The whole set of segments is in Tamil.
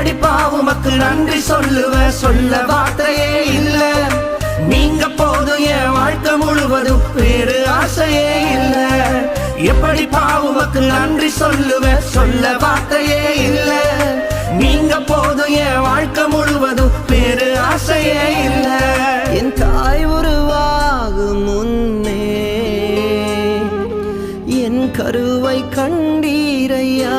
எப்படி பாவுமக்கு நன்றி சொல்லுவ சொல்ல வார்த்தையே இல்ல. நீங்க போதும் என் வாழ்க்கை முழுவதும் வேறு ஆசையே இல்ல. எப்படி பாவுமக்கு நன்றி சொல்லுவ சொல்ல வார்த்தையே இல்ல. நீங்க போதும் என் வாழ்க்கை முழுவதும் வேறு ஆசையே இல்ல. என் தாய் உருவாகும் முன்னே என் கருவை கண்டீரையா?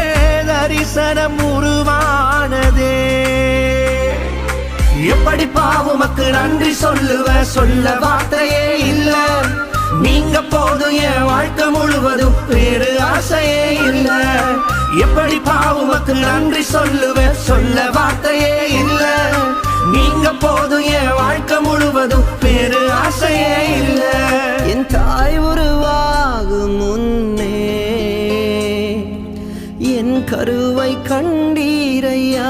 தரிசனம் உருவானதே. எப்படி பாவுமக்கு நன்றி சொல்லுவ? சொல்ல வார்த்தையே இல்ல. நீங்க போதும் என் வாழ்க்கை முழுவதும் வேறு ஆசையே இல்ல. எப்படி பாவுமக்கு நன்றி சொல்லுவ? சொல்ல வார்த்தையே இல்லை. நீரையா?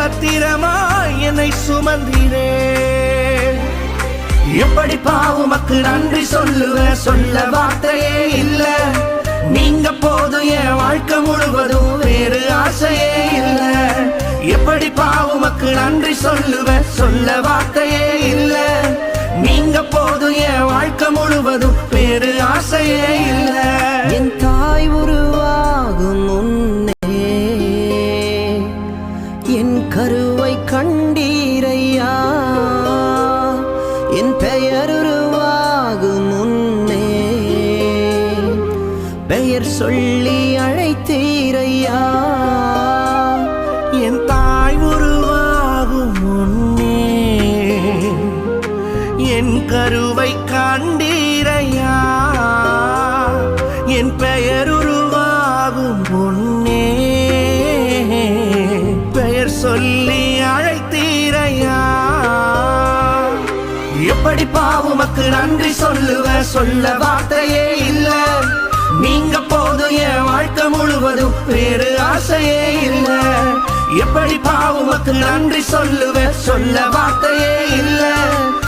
பத்திரமாய் என்னை சுமந்திரே. எப்படி பாவுமக்கு நன்றி சொல்லுவ சொல்ல வார்த்தையே இல்ல. நீங்க போதும் என் வாழ்க்கை முழுவதும் வேறு ஆசையே இல்ல. எப்படி பாவுமக்கு நன்றி சொல்லுவ சொல்ல வார்த்தையே இல்ல. நீங்க போதும் என் வாழ்க்கை முழுவதும் வேறு ஆசையே சொல்லி அழைத்தீரையா? என் தாய் உருவாகும் முன்னே என் கருவை கண்டீரையா? என் பெயர் உருவாகும் முன்னே பெயர் சொல்லி அழைத்தீரையா? எப்படி பாவுமக்கு நன்றி சொல்லுவ? சொல்ல வார்த்தையே இல்லை. நீங்க என் வாழ்க்கை முழுவதும் வேறு ஆசையே இல்லை. எப்படி பாவமக்கு நன்றி சொல்லுவேன்? சொல்ல வார்த்தையே இல்லை.